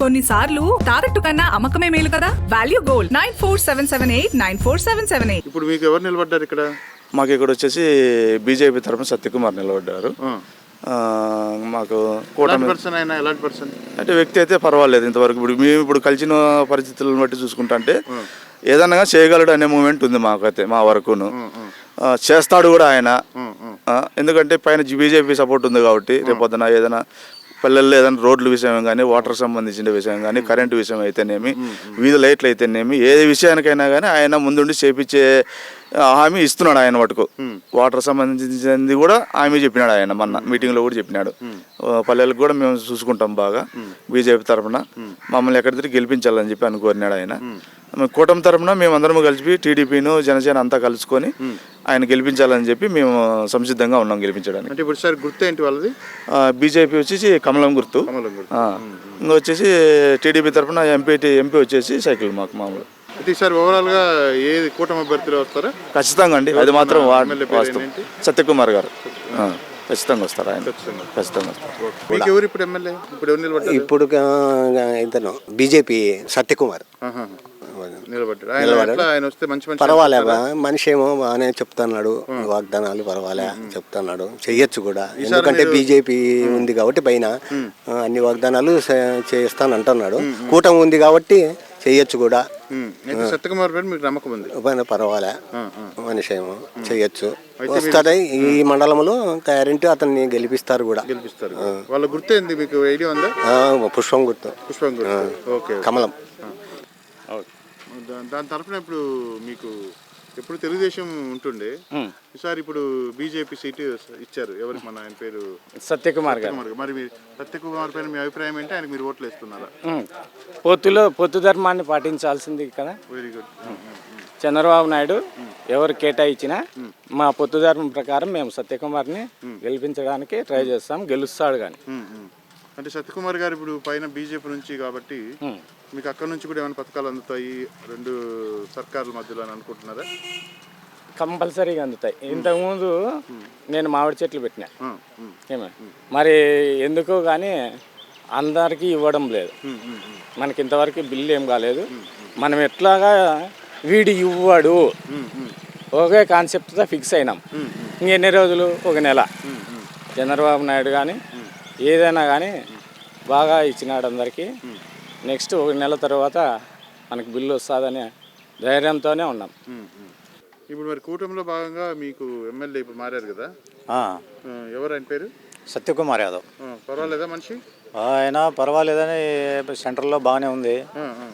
కొన్నిసార్లు తాకట్టు కన్నా అమ్మకమే మేలు కదా? Value gold. Nine four seven seven eight nine four seven seven eight. ఇప్పుడు మీకు ఎవరు నిలబడ్డారు ఇక్కడ? మాకు ఇక్కడ వచ్చేసి బీజేపీ తరఫున సత్యకుమార్ నిలబడ్డారు. ఆ. మాకు ఎలాంటి కూటమి పర్సన్ అయినా ఎలాంటి పర్సన్ అంటే వ్యక్తి అయితే పర్వాలేదు ఇంతవరకు. ఇప్పుడు మేము ఇప్పుడు కలిసిన పరిస్థితులను బట్టి చూసుకుంటా అంటే ఏదన్నా చేయగలడు అనే మూమెంట్ ఉంది మాకైతే మా వరకును. ఆ, చేస్తాడు కూడా ఆయన. ఆ, ఎందుకంటే పైన బీజేపీ సపోర్ట్ ఉంది కాబట్టి రేపొద్దున ఏదైనా పల్లెల్లో ఏదైనా రోడ్ల విషయం కానీ వాటర్ సంబంధించిన విషయం కానీ కరెంటు విషయం అయితేనేమి వీధి లైట్లు అయితేనేమి ఏ విషయానికైనా కానీ ఆయన ముందుండి చేపించే హామీ ఇస్తున్నాడు ఆయన మటుకు. వాటర్ సంబంధించింది కూడా హామీ చెప్పినాడు ఆయన మొన్న మీటింగ్లో కూడా చెప్పినాడు. పల్లెలకు కూడా మేము చూసుకుంటాం బాగా బీజేపీ తరఫున మమ్మల్ని ఎక్కడి తిరిగి గెలిపించాలని చెప్పి అనుకోరినాడు ఆయన. కూటమి తరఫున మేమందరం కలిసి టీడీపీను జనసేన అంతా కలుసుకొని ఆయన గెలిపించాలని చెప్పి మేము సంసిద్ధంగా ఉన్నాం గెలిపించడానికి. అంటే ఇప్పుడు సార్ గుర్తు ఏంటి వాళ్ళది? బీజేపీ వచ్చేసి కమలం గుర్తు. కమలం గుర్తు. ఆ, ఇంకా వచ్చేసి టీడీపీ తరఫున ఎంపీ ఎంపీ వచ్చేసి సైకిల్ మాకు మామూలు. అయితే ఈసారి ఓవరాల్గా ఏది కూటమి అభ్యర్థులు వస్తారా? ఖచ్చితంగా అండి. అది మాత్రం? సత్యకుమార్ గారు. ఆ, ఖచ్చితంగా వస్తారు ఆయన. ఖచ్చితంగా. వస్తారు. ఇప్పుడు ఎమ్మెల్యే? ఇప్పుడు ఇప్పుడు ఇతను బీజేపీ సత్యకుమార్. ఆహా. నిలబడ్డారు ఆయన ఎట్లా ఆయన వస్తే మంచి మంచి పర్వాలే మనిషి ఏమో బాగానే చెప్తున్నాడు వాగ్దానాలు పర్వాలే చెప్తున్నాడు. చెయ్యొచ్చు కూడా. ఎందుకంటే బీజేపీ ఉంది కాబట్టి పైన అన్ని వాగ్దానాలు చేస్తాను అంటున్నాడు కూటమి ఉంది కాబట్టి చెయ్యొచ్చు కూడా. సత్యకుమార్ పేరు మీకు నమ్మకం ఉంది. పైన పర్వాలే. మనిషి ఏమో చెయ్యొచ్చు. వస్తాడే ఈ మండలంలో గ్యారెంటీ అతన్ని గెలిపిస్తారు కూడా. గెలిపిస్తారు. వాళ్ళ గుర్తు ఏంది మీకు ఐడియా ఉందా? పుష్పం గుర్తు. పుష్పం గుర్తు. ఓకే. కమలం. దాని తరఫున ఇప్పుడు మీకు ఎప్పుడు తెలుగుదేశం ఉంటుండే. ఈసారి ఇప్పుడు బీజేపీ సీటు ఇచ్చారు. ఎవరికి మన ఆయన పేరు? సత్యకుమార్ గారు. మరి మీరు సత్యకుమార్ పైన మీ అభిప్రాయం ఏంటి? ఆయనకు మీరు ఓట్లు వేస్తున్నారా. పొత్తులో పొత్తు ధర్మాన్ని పాటించాల్సింది కదా. వెరీ గుడ్ చంద్రబాబు నాయుడు ఎవరు కేటాయించినా మా. పొత్తు ధర్మం ప్రకారం మేము సత్యకుమార్ని గెలిపించడానికి ట్రై చేస్తాం. గెలుస్తాడు కానీ అంటే సత్యకుమార్ గారు ఇప్పుడు పైన బీజేపీ నుంచి కాబట్టి మీకు అక్కడ నుంచి కూడా ఏమైనా పథకాలు అందుతాయి? రెండు సర్కారుల మధ్యలో అని అనుకుంటున్నారా? కంపల్సరీగా అందుతాయి. ఇంతకుముందు నేను మామిడి చెట్లు పెట్టినా. ఏమే? మరి ఎందుకో కానీ అందరికీ ఇవ్వడం లేదు. మనకి ఇంతవరకు బిల్లు ఏం కాలేదు. మనం ఎట్లాగా వీడి ఇవ్వడు. ఒకే కాన్సెప్ట్తో ఫిక్స్ అయినాం. ఇంకెన్ని రోజులు? ఒక నెల. చంద్రబాబు నాయుడు కానీ ఏదైనా కానీ బాగా ఇచ్చినాడు అందరికీ. నెక్స్ట్ ఒక నెల తర్వాత మనకు బిల్లు వస్తుందనే ధైర్యంతోనే ఉన్నాం. ఇప్పుడు మరి కూటమిలో భాగంగా మీకు ఎమ్మెల్యే ఇప్పుడు మారారు కదా? ఎవరు ఆయన పేరు? సత్యకుమార్ యాదవ్. పర్వాలేదా మనిషి? ఆయన పర్వాలేదని సెంట్రల్లో బాగానే ఉంది.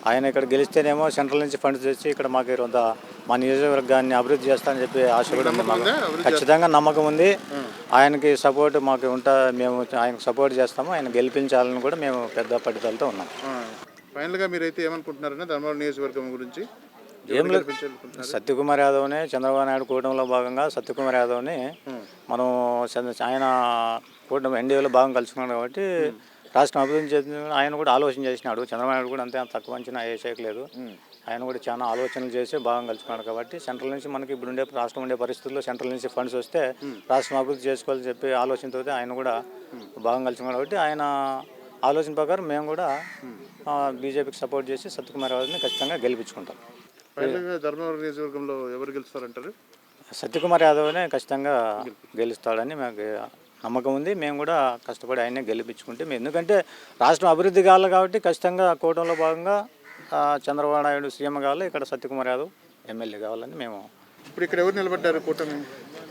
ఆయన ఇక్కడ గెలిస్తేనేమో సెంట్రల్ నుంచి ఫండ్స్ తెచ్చి ఇక్కడ మాకు కొంత మా నియోజకవర్గాన్ని అభివృద్ధి చేస్తానని చెప్పి ఆశ కూడా ఉంది? మాకు ఉందా? అభివృద్ధి ఖచ్చితంగా నమ్మకం ఉంది. ఆయనకి సపోర్ట్ మాకు ఉంటా మేము ఆయనకు సపోర్ట్ చేస్తాము. ఆయన గెలిపించాలని కూడా మేము పెద్ద పట్టుదలతో ఉన్నాం. ఫైనల్గా మీరైతే ఏమనుకుంటున్నారన్నా ధర్మవరం నియోజకవర్గం గురించి? ఏం లేదు? సత్యకుమార్ యాదవ్ని చంద్రబాబు నాయుడు కూటమిలో భాగంగా సత్యకుమార్ యాదవ్ని మనం ఆయన కూటమి ఎన్డీఏలో భాగం కలుసుకున్నాడు కాబట్టి రాష్ట్రం అభివృద్ధి చేసిన ఆయన కూడా ఆలోచన చేసినాడు. చంద్రబాబు నాయుడు కూడా అంతే తక్కువ అంచనా వేసేయట్లేదు ఆయన కూడా చాలా ఆలోచనలు చేసి భాగం కలుసుకున్నాడు కాబట్టి సెంట్రల్ నుంచి మనకి ఇప్పుడు ఉండే రాష్ట్రం ఉండే పరిస్థితుల్లో సెంట్రల్ నుంచి ఫండ్స్ వస్తే రాష్ట్రం అభివృద్ధి చేసుకోవాలని చెప్పి ఆలోచనతో ఆయన కూడా భాగం కలుసుకున్నాడు కాబట్టి ఆయన ఆలోచన ప్రకారం మేము కూడా బీజేపీకి సపోర్ట్ చేసి సత్యకుమార్ యాదవ్ని ఖచ్చితంగా గెలిపించుకుంటాం. ధర్మవరం నియోజకవర్గంలో ఎవరు గెలుస్తారంటారు? సత్యకుమార్ యాదవ్నే ఖచ్చితంగా గెలుస్తాడని మాకు నమ్మకం ఉంది. మేము కూడా కష్టపడి ఆయనే గెలిపించుకుంటే మేము ఎందుకంటే రాష్ట్రం అభివృద్ధి కావాలి కాబట్టి ఖచ్చితంగా కూటమిలో భాగంగా చంద్రబాబు నాయుడు సీఎం కావాలి. ఇక్కడ సత్యకుమార్ యాదవ్ ఎమ్మెల్యే కావాలని మేము ఇప్పుడు ఇక్కడ ఎవరు నిలబడ్డారు కూటమి?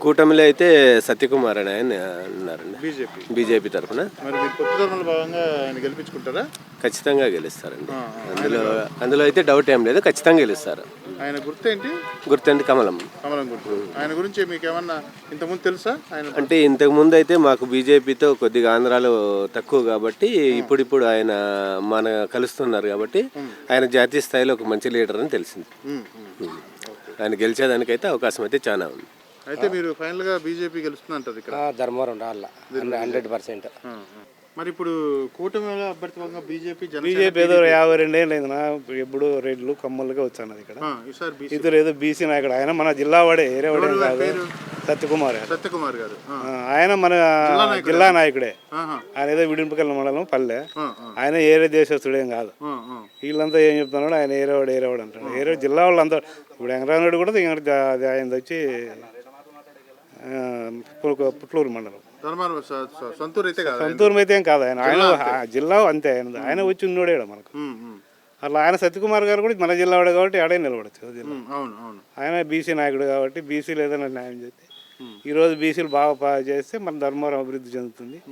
కూటమిలో అయితే సత్యకుమార్ అని ఆయన ఉన్నారండి బీజేపీ. బీజేపీ తరఫున. మరి మీరు కొత్త ధర్మంలో భాగంగా ఆయన గెలిపించుకుంటారా? ఖచ్చితంగా గెలుస్తారండి. అందులో అందులో అయితే డౌట్ ఏం లేదు ఖచ్చితంగా గెలుస్తారు. ఆయన గుర్తు ఏంటి గుర్తండి కమలం. కమలం గుర్తు. ఆయన గురించి మీకు ఏమన్నా ఇంతకుముందు తెలుసా? ఆయన అంటే ఇంతకు ముందు అయితే మాకు బీజేపీతో కొద్దిగా ఆంధ్రాలో తక్కువ కాబట్టి ఇప్పుడిప్పుడు ఆయన మన కలుస్తున్నారు కాబట్టి ఆయన జాతీయ స్థాయిలో ఒక మంచి లీడర్ అని తెలిసింది. ఆయన గెలిచేదానికైతే అవకాశం అయితే చాలా ఉంది. అయితే మీరు ఫైనల్గా బీజేపీ గెలుస్తుంది ఇక్కడ? ధర్మవరం రాళ్ళ హండ్రెడ్ పర్సెంట్. మరి ఇప్పుడు కూటమిలో అభ్యర్థి భాగంగా బీజేపీ బీజేపీ ఏదో యాభై రెండేళ్ళు అయింది నా. ఎప్పుడు రెడ్లు కమ్మలుగా వచ్చాను ఇక్కడ. ఈసారి ఇతరు ఏదో బీసీ నాయకుడు. ఆయన మన జిల్లా వాడే వేరే వాడే కాదు? సత్యకుమార్ గారు. సత్యకుమార్ గారు. ఆయన మన? జిల్లా నాయకుడే? ఆయన ఏదో విడింపకల్ మండలం పల్లె. ఆయన ఏరే దేశస్తుడేం కాదు. వీళ్ళంతా ఏం చెప్తున్నాడు ఆయన ఏరేవాడు ఏరేవాడు అంటాడు. ఏరే జిల్లా వాళ్ళంతా ఇప్పుడు వెంకటరామరెడ్డి కూడా ఆయన వచ్చి పుట్లూరు మండలం. సొంతూరు అయితే. సొంతూరు అయితే ఏం కాదు ఆయన. ఆయన జిల్లా అంతే. ఆయన ఆయన వచ్చి ఉన్నోడే మనకు. అట్లా ఆయన సత్యకుమార్ గారు కూడా మన జిల్లా వాడే కాబట్టి ఆడే నిలబడచ్చు జిల్లా. ఆయన బీసీ నాయకుడు కాబట్టి బీసీలు ఏదైనా న్యాయం చేస్తే ఈరోజు బీసీలు బాగా పా- చేస్తే మన ధర్మవరం అభివృద్ధి చెందుతుంది.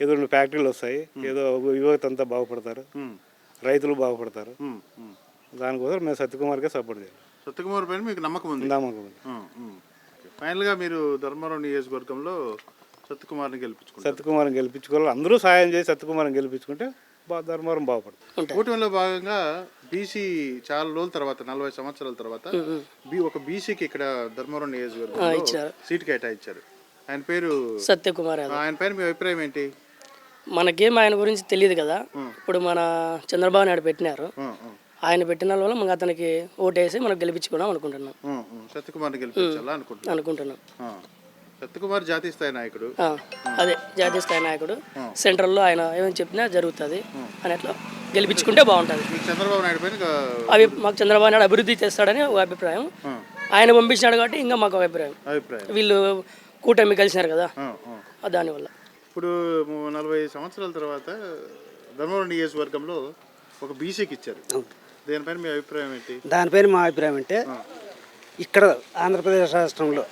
ఏదో రెండు ఫ్యాక్టరీలు వస్తాయి. ఏదో యువత అంతా బాగుపడతారు. రైతులు బాగుపడతారు. దానికోసం మేము సత్యకుమార్కే సపోర్ట్ చేయాలి. సత్యకుమార్ పైన మీకు నమ్మకం ఉంది? నమ్మకం ఉంది. ఫైనల్గా మీరు ధర్మవరం నియోజకవర్గంలో సత్యకుమార్ని గెలిపించుకుంటారు. సత్యకుమార్ని గెలిపించుకోవాలి అందరూ సాయం చేసి సత్యకుమార్ని గెలిపించుకుంటే ధర్మవరం బాగుపడుతుంది. కూటమిలో భాగంగా బీసీ చాలా రోజుల తర్వాత నలభై సంవత్సరాల తర్వాత బి ఒక బీసీకి ఇక్కడ ధర్మవరం నియోజకవర్గంలో సీటు కేటాయించారు. ఆయన పేరు సత్యకుమార్ ఆయన పైన మీ అభిప్రాయం ఏంటి? మనకేం ఆయన గురించి తెలియదు కదా. ఇప్పుడు మన చంద్రబాబు నాయుడు పెట్టినారు. ఆయన పెట్టిన వల్ల మనకు అతనికి ఓటేసి మనం గెలిపించుకున్నాం అనుకుంటున్నాం. అనుకుంటున్నాను అనుకుంటున్నాం. ఆ. సత్యకుమార్ జాతీయ స్థాయి నాయకుడు. అదే జాతీయ స్థాయి నాయకుడు. సెంట్రల్లో ఆయన ఏమని చెప్పినా జరుగుతుంది. అని అట్లా గెలిపించుకుంటే బాగుంటుంది. చంద్రబాబు నాయుడు పైన అవి మాకు చంద్రబాబు నాయుడు అభివృద్ధి చేస్తాడని ఒక అభిప్రాయం. ఆయన పంపించినాడు కాబట్టి ఇంకా మాకు ఒక అభిప్రాయం. అభిప్రాయం. వీళ్ళు కూటమి కలిసినారు కదా. దానివల్ల. ఇప్పుడు నలభై సంవత్సరాల తర్వాత ధర్మవరం నియోజకవర్గంలో ఒక బీసీకి ఇచ్చారు. దీనిపైన మీ అభిప్రాయం ఏంటి? దానిపైన మా అభిప్రాయం అంటే ఇక్కడ ఆంధ్రప్రదేశ్ రాష్ట్రంలో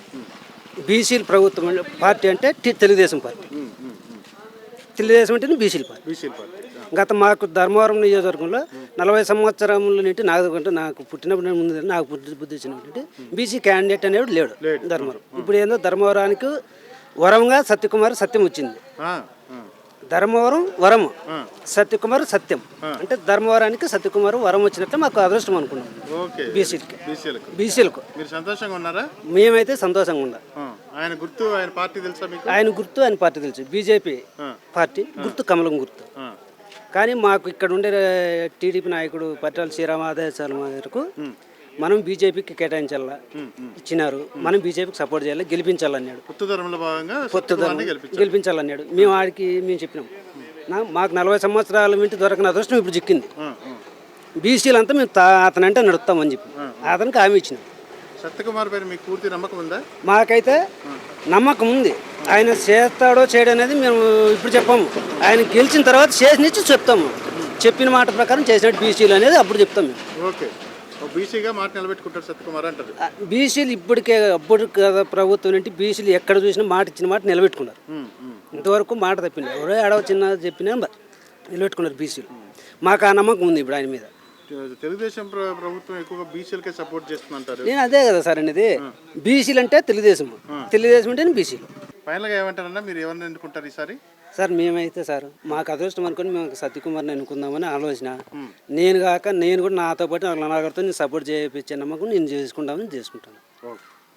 బీసీల ప్రభుత్వం పార్టీ అంటే తెలుగుదేశం పార్టీ. తెలుగుదేశం అంటే బీసీల పార్టీ. బీసీల పార్టీ ఆ. గత మాకు ధర్మవరం నియోజకవర్గంలో నలభై సంవత్సరముల నుండి నాకు అంటే నాకు పుట్టినప్పుడు ముందు నాకు బుద్ధి బుద్ధి వచ్చినటువంటి బీసీ క్యాండిడేట్ అనేవాడు లేడు ధర్మవరం. ఇప్పుడు ఏందో ధర్మవరానికి వరంగా సత్యకుమార్ సత్యం వచ్చింది. ధర్మవరం వరము సత్యకుమార్ సత్యం. అంటే ధర్మవరానికి సత్యకుమార్ వరం వచ్చినట్లు మాకు అదృష్టం అనుకున్నాం. బీసీలకి. బీసీలకు. మీరు సంతోషంగా ఉన్నారా? మేమైతే సంతోషంగా ఆ. ఆయన గుర్తు ఆయన పార్టీ తెలుసా మీకు? ఆయన గుర్తు ఆయన పార్టీ తెలుసు. బీజేపీ పార్టీ గుర్తు కమలం గుర్తు. కానీ మాకు ఇక్కడ ఉండే టీడీపీ నాయకుడు పట్టాల శ్రీరామ ఆదేశాల మేరకు మనం బీజేపీకి కేటాయించాలా? ఇచ్చినారు. మనం బీజేపీకి సపోర్ట్ చేయాలి? గెలిపించాలన్నాడు. కొత్త భాగంగా గెలిపించాలన్నాడు. మేము ఆడికి మేము చెప్పినాం. మాకు నలభై సంవత్సరాల వింటి దొరకని అదృష్టం ఇప్పుడు చిక్కింది. బీసీలంతా మేము అతనంటే నడుస్తామని చెప్పి అతనికి హామీ ఇచ్చినాం. సత్యకుమార్ పైన మీకు పూర్తి నమ్మకం ఉందా? మాకైతే నమ్మకం ఉంది. ఆయన చేస్తాడో చేయడో అనేది మేము ఇప్పుడు చెప్పాము. ఆయన గెలిచిన తర్వాత చేసినట్టు చెప్తాము. చెప్పిన మాట ప్రకారం చేసినట్టు బీసీలు అనేది అప్పుడు చెప్తాం మేము. ఓకే. బీసీగా మాట నిలబెట్టుకుంటారు సత్యకుమార్ అంటారు. బీసీలు ఇప్పటికే అప్పుడు కదా ప్రభుత్వం నుండి బీసీలు ఎక్కడ చూసినా మాట ఇచ్చిన మాట నిలబెట్టుకున్నారు. ఇంతవరకు మాట తప్పింది. ఎవరో ఏడవ చిన్న చెప్పినా నిలబెట్టుకున్నారు బీసీలు. మాకు ఆ నమ్మకం ఉంది ఇప్పుడు ఆయన మీద. తెలుగుదేశం ప్ర- ప్రభుత్వం ఎక్కువగా బీసీలకే సపోర్ట్ చేస్తుందంటారు. నేను అదే కదా సార్ అనేది బీసీలు అంటే తెలుగుదేశం. తెలుగుదేశం అంటే బీసీలు. ఫైనల్గా ఏమంటారన్నా మీరు ఎవరిని ఎన్నుకుంటారు ఈసారి? సార్ మేమైతే సార్ మాకు అదృష్టం అనుకుని మేము సత్యకుమార్ని ఎన్నుకుందామని ఆలోచన. నేను కాక నేను కూడా నాతో పాటు నలుగురితో నేను సపోర్ట్ చేయించే నమ్మకం నేను చేసుకుంటామని చేసుకుంటాను. ఓకే.